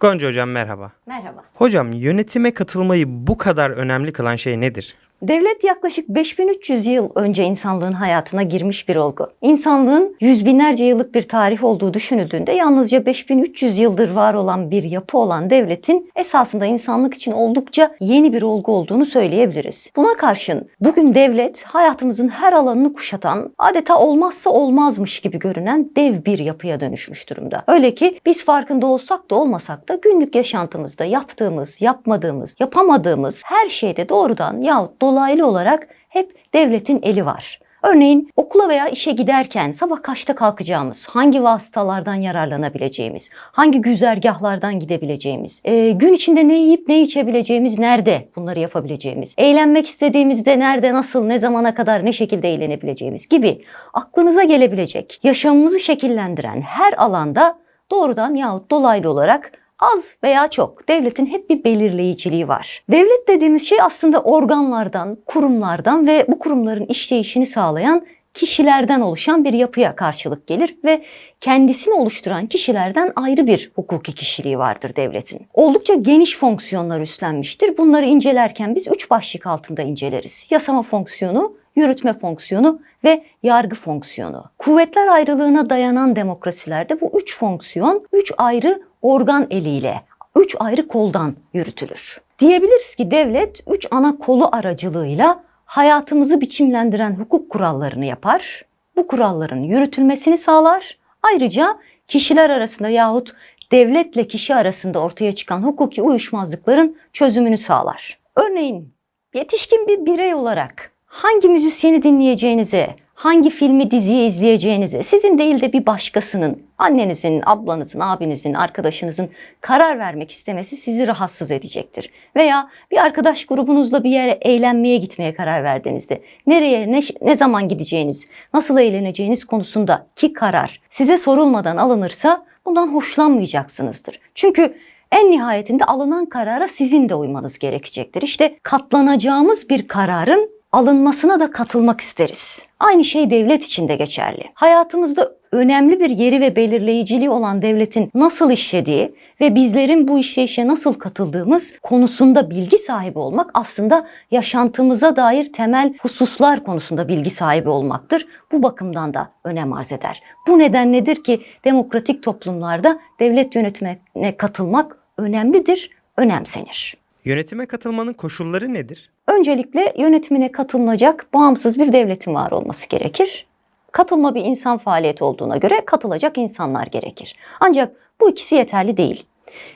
Gonca hocam merhaba. Merhaba. Hocam yönetime katılmayı bu kadar önemli kılan şey nedir? Devlet yaklaşık 5300 yıl önce insanlığın hayatına girmiş bir olgu. İnsanlığın yüz binlerce yıllık bir tarih olduğu düşünüldüğünde yalnızca 5300 yıldır var olan bir yapı olan devletin esasında insanlık için oldukça yeni bir olgu olduğunu söyleyebiliriz. Buna karşın bugün devlet hayatımızın her alanını kuşatan, adeta olmazsa olmazmış gibi görünen dev bir yapıya dönüşmüş durumda. Öyle ki biz farkında olsak da olmasak da günlük yaşantımızda yaptığımız, yapmadığımız, yapamadığımız her şeyde doğrudan yahut dolaylı olarak hep devletin eli var. Örneğin okula veya işe giderken sabah kaçta kalkacağımız, hangi vasıtalardan yararlanabileceğimiz, hangi güzergahlardan gidebileceğimiz, e, gün içinde ne yiyip ne içebileceğimiz, nerede bunları yapabileceğimiz, eğlenmek istediğimizde nerede, nasıl, ne zamana kadar, ne şekilde eğlenebileceğimiz gibi aklınıza gelebilecek, yaşamımızı şekillendiren her alanda doğrudan yahut dolaylı olarak Az veya çok devletin hep bir belirleyiciliği var. Devlet dediğimiz şey aslında organlardan, kurumlardan ve bu kurumların işleyişini sağlayan kişilerden oluşan bir yapıya karşılık gelir ve kendisini oluşturan kişilerden ayrı bir hukuki kişiliği vardır devletin. Oldukça geniş fonksiyonlar üstlenmiştir. Bunları incelerken biz üç başlık altında inceleriz. Yasama fonksiyonu, yürütme fonksiyonu ve yargı fonksiyonu. Kuvvetler ayrılığına dayanan demokrasilerde bu üç fonksiyon üç ayrı organ eliyle, üç ayrı koldan yürütülür. Diyebiliriz ki devlet üç ana kolu aracılığıyla hayatımızı biçimlendiren hukuk kurallarını yapar, bu kuralların yürütülmesini sağlar. Ayrıca kişiler arasında yahut devletle kişi arasında ortaya çıkan hukuki uyuşmazlıkların çözümünü sağlar. Örneğin yetişkin bir birey olarak hangi müzisyeni dinleyeceğinize, hangi filmi diziyi izleyeceğinize sizin değil de bir başkasının, annenizin, ablanızın, abinizin, arkadaşınızın karar vermek istemesi sizi rahatsız edecektir. Veya bir arkadaş grubunuzla bir yere eğlenmeye gitmeye karar verdiğinizde nereye, ne, ne zaman gideceğiniz, nasıl eğleneceğiniz konusunda ki karar size sorulmadan alınırsa bundan hoşlanmayacaksınızdır. Çünkü en nihayetinde alınan karara sizin de uymanız gerekecektir. İşte katlanacağımız bir kararın alınmasına da katılmak isteriz. Aynı şey devlet için de geçerli. Hayatımızda önemli bir yeri ve belirleyiciliği olan devletin nasıl işlediği ve bizlerin bu işleyişe nasıl katıldığımız konusunda bilgi sahibi olmak aslında yaşantımıza dair temel hususlar konusunda bilgi sahibi olmaktır. Bu bakımdan da önem arz eder. Bu neden nedir ki demokratik toplumlarda devlet yönetimine katılmak önemlidir, önemsenir. Yönetime katılmanın koşulları nedir? Öncelikle yönetimine katılınacak bağımsız bir devletin var olması gerekir. Katılma bir insan faaliyeti olduğuna göre katılacak insanlar gerekir. Ancak bu ikisi yeterli değil.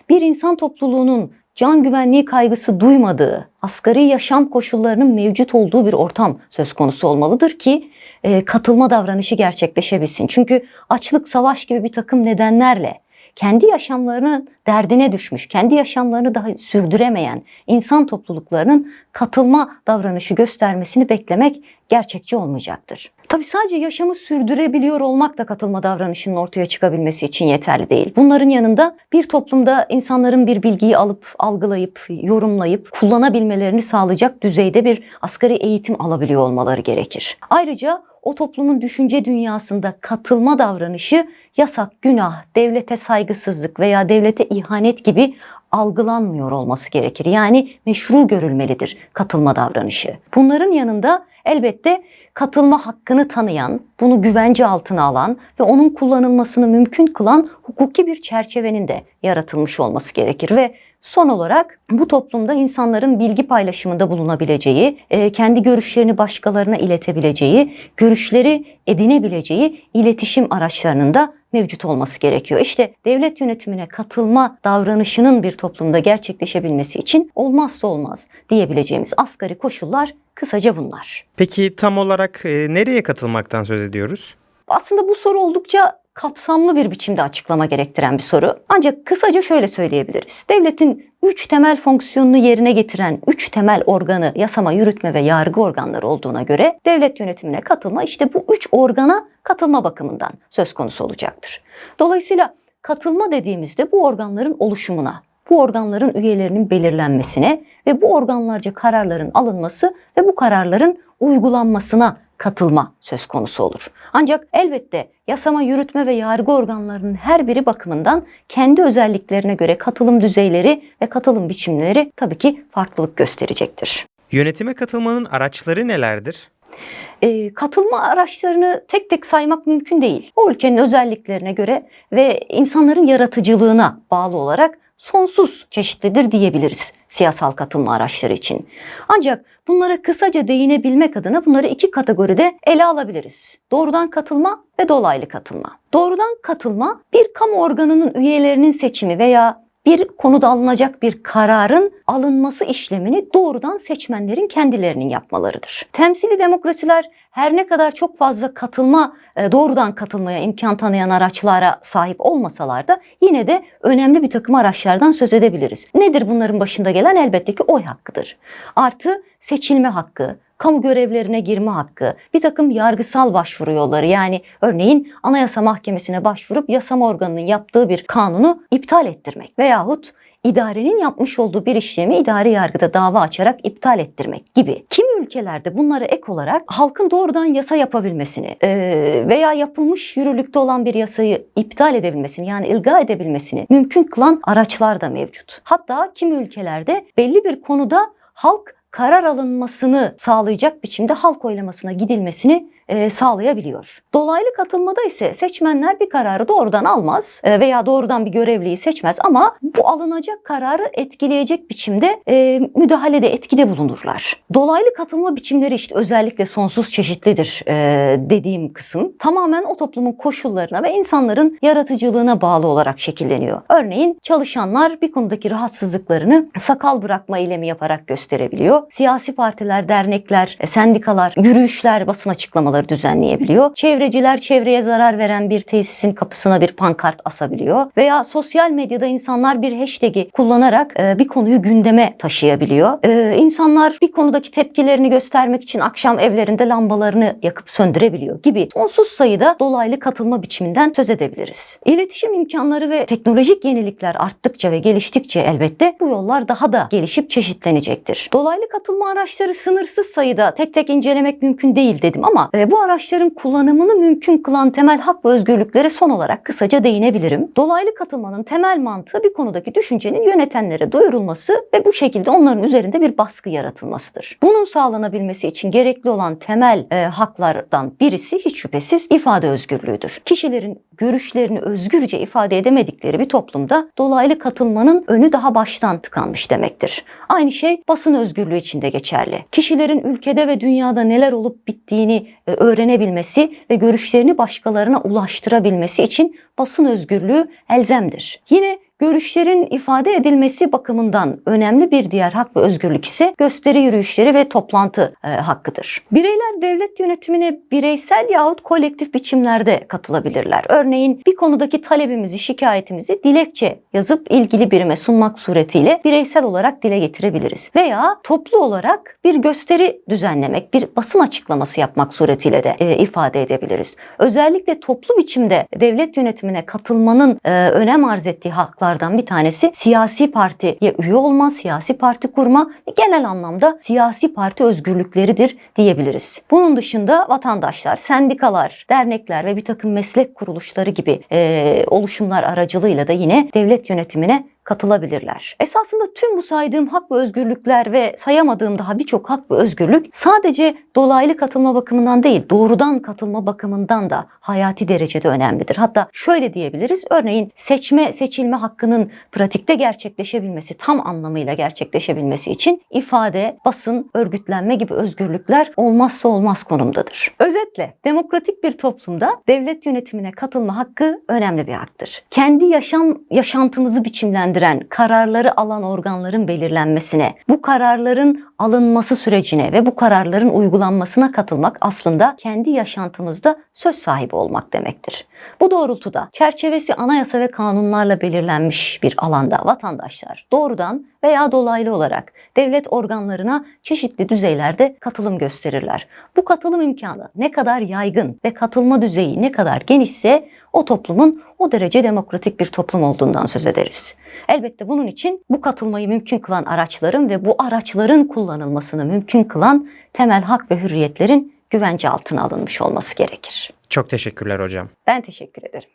Bir insan topluluğunun can güvenliği kaygısı duymadığı, asgari yaşam koşullarının mevcut olduğu bir ortam söz konusu olmalıdır ki e, katılma davranışı gerçekleşebilsin. Çünkü açlık, savaş gibi bir takım nedenlerle kendi yaşamlarının derdine düşmüş, kendi yaşamlarını daha sürdüremeyen insan topluluklarının katılma davranışı göstermesini beklemek gerçekçi olmayacaktır. Tabi sadece yaşamı sürdürebiliyor olmak da katılma davranışının ortaya çıkabilmesi için yeterli değil. Bunların yanında bir toplumda insanların bir bilgiyi alıp, algılayıp, yorumlayıp kullanabilmelerini sağlayacak düzeyde bir asgari eğitim alabiliyor olmaları gerekir. Ayrıca o toplumun düşünce dünyasında katılma davranışı yasak, günah, devlete saygısızlık veya devlete ihanet gibi algılanmıyor olması gerekir. Yani meşru görülmelidir katılma davranışı. Bunların yanında elbette katılma hakkını tanıyan, bunu güvence altına alan ve onun kullanılmasını mümkün kılan hukuki bir çerçevenin de yaratılmış olması gerekir ve Son olarak bu toplumda insanların bilgi paylaşımında bulunabileceği, e, kendi görüşlerini başkalarına iletebileceği, görüşleri edinebileceği iletişim araçlarının da mevcut olması gerekiyor. İşte devlet yönetimine katılma davranışının bir toplumda gerçekleşebilmesi için olmazsa olmaz diyebileceğimiz asgari koşullar kısaca bunlar. Peki tam olarak e, nereye katılmaktan söz ediyoruz? Aslında bu soru oldukça kapsamlı bir biçimde açıklama gerektiren bir soru. Ancak kısaca şöyle söyleyebiliriz. Devletin üç temel fonksiyonunu yerine getiren üç temel organı yasama, yürütme ve yargı organları olduğuna göre devlet yönetimine katılma işte bu üç organa katılma bakımından söz konusu olacaktır. Dolayısıyla katılma dediğimizde bu organların oluşumuna, bu organların üyelerinin belirlenmesine ve bu organlarca kararların alınması ve bu kararların uygulanmasına katılma söz konusu olur. Ancak elbette yasama, yürütme ve yargı organlarının her biri bakımından kendi özelliklerine göre katılım düzeyleri ve katılım biçimleri tabii ki farklılık gösterecektir. Yönetime katılmanın araçları nelerdir? E, katılma araçlarını tek tek saymak mümkün değil. O ülkenin özelliklerine göre ve insanların yaratıcılığına bağlı olarak sonsuz çeşitlidir diyebiliriz siyasal katılma araçları için. Ancak bunlara kısaca değinebilmek adına bunları iki kategoride ele alabiliriz. Doğrudan katılma ve dolaylı katılma. Doğrudan katılma bir kamu organının üyelerinin seçimi veya bir konuda alınacak bir kararın alınması işlemini doğrudan seçmenlerin kendilerinin yapmalarıdır. Temsili demokrasiler her ne kadar çok fazla katılma, e, doğrudan katılmaya imkan tanıyan araçlara sahip olmasalar da yine de önemli bir takım araçlardan söz edebiliriz. Nedir bunların başında gelen? Elbette ki oy hakkıdır. Artı seçilme hakkı, kamu görevlerine girme hakkı, bir takım yargısal başvuru yolları yani örneğin Anayasa Mahkemesi'ne başvurup yasama organının yaptığı bir kanunu iptal ettirmek veyahut idarenin yapmış olduğu bir işlemi idari yargıda dava açarak iptal ettirmek gibi. Kimi ülkelerde bunlara ek olarak halkın doğrudan yasa yapabilmesini veya yapılmış yürürlükte olan bir yasayı iptal edebilmesini yani ilga edebilmesini mümkün kılan araçlar da mevcut. Hatta kimi ülkelerde belli bir konuda halk karar alınmasını sağlayacak biçimde halk oylamasına gidilmesini e, sağlayabiliyor. Dolaylı katılmada ise seçmenler bir kararı doğrudan almaz e, veya doğrudan bir görevliyi seçmez ama bu alınacak kararı etkileyecek biçimde e, müdahalede, etkide bulunurlar. Dolaylı katılma biçimleri işte özellikle sonsuz çeşitlidir e, dediğim kısım tamamen o toplumun koşullarına ve insanların yaratıcılığına bağlı olarak şekilleniyor. Örneğin çalışanlar bir konudaki rahatsızlıklarını sakal bırakma eylemi yaparak gösterebiliyor. Siyasi partiler, dernekler, e, sendikalar, yürüyüşler, basın açıklamaları düzenleyebiliyor. Çevreciler çevreye zarar veren bir tesisin kapısına bir pankart asabiliyor. Veya sosyal medyada insanlar bir hashtag'i kullanarak e, bir konuyu gündeme taşıyabiliyor. E, insanlar bir konudaki tepkilerini göstermek için akşam evlerinde lambalarını yakıp söndürebiliyor gibi sonsuz sayıda dolaylı katılma biçiminden söz edebiliriz. İletişim imkanları ve teknolojik yenilikler arttıkça ve geliştikçe elbette bu yollar daha da gelişip çeşitlenecektir. Dolaylı katılma araçları sınırsız sayıda tek tek incelemek mümkün değil dedim ama e, bu araçların kullanımını mümkün kılan temel hak ve özgürlüklere son olarak kısaca değinebilirim. Dolaylı katılmanın temel mantığı bir konudaki düşüncenin yönetenlere duyurulması ve bu şekilde onların üzerinde bir baskı yaratılmasıdır. Bunun sağlanabilmesi için gerekli olan temel e, haklardan birisi hiç şüphesiz ifade özgürlüğüdür. Kişilerin görüşlerini özgürce ifade edemedikleri bir toplumda dolaylı katılmanın önü daha baştan tıkanmış demektir. Aynı şey basın özgürlüğü için de geçerli. Kişilerin ülkede ve dünyada neler olup bittiğini e, öğrenebilmesi ve görüşlerini başkalarına ulaştırabilmesi için basın özgürlüğü elzemdir. Yine görüşlerin ifade edilmesi bakımından önemli bir diğer hak ve özgürlük ise gösteri yürüyüşleri ve toplantı e, hakkıdır. Bireyler devlet yönetimine bireysel yahut kolektif biçimlerde katılabilirler. Örneğin bir konudaki talebimizi, şikayetimizi dilekçe yazıp ilgili birime sunmak suretiyle bireysel olarak dile getirebiliriz. Veya toplu olarak bir gösteri düzenlemek, bir basın açıklaması yapmak suretiyle de e, ifade edebiliriz. Özellikle toplu biçimde devlet yönetimine katılmanın e, önem arz ettiği haklardan bir tanesi siyasi partiye üye olma, siyasi parti kurma ve genel anlamda siyasi parti özgürlükleridir diyebiliriz. Bunun dışında vatandaşlar, sendikalar, dernekler ve bir takım meslek kuruluşları gibi e, oluşumlar aracılığıyla da yine devlet yönetimine katılabilirler. Esasında tüm bu saydığım hak ve özgürlükler ve sayamadığım daha birçok hak ve özgürlük sadece dolaylı katılma bakımından değil, doğrudan katılma bakımından da hayati derecede önemlidir. Hatta şöyle diyebiliriz, örneğin seçme, seçilme hakkının pratikte gerçekleşebilmesi, tam anlamıyla gerçekleşebilmesi için ifade, basın, örgütlenme gibi özgürlükler olmazsa olmaz konumdadır. Özetle, demokratik bir toplumda devlet yönetimine katılma hakkı önemli bir haktır. Kendi yaşam yaşantımızı biçimlendiren kararları alan organların belirlenmesine, bu kararların alınması sürecine ve bu kararların uygulanmasına katılmak aslında kendi yaşantımızda söz sahibi olmak demektir. Bu doğrultuda çerçevesi anayasa ve kanunlarla belirlenmiş bir alanda vatandaşlar doğrudan veya dolaylı olarak devlet organlarına çeşitli düzeylerde katılım gösterirler. Bu katılım imkanı ne kadar yaygın ve katılma düzeyi ne kadar genişse o toplumun o derece demokratik bir toplum olduğundan söz ederiz. Elbette bunun için bu katılmayı mümkün kılan araçların ve bu araçların kullanılmasını mümkün kılan temel hak ve hürriyetlerin güvence altına alınmış olması gerekir. Çok teşekkürler hocam. Ben teşekkür ederim.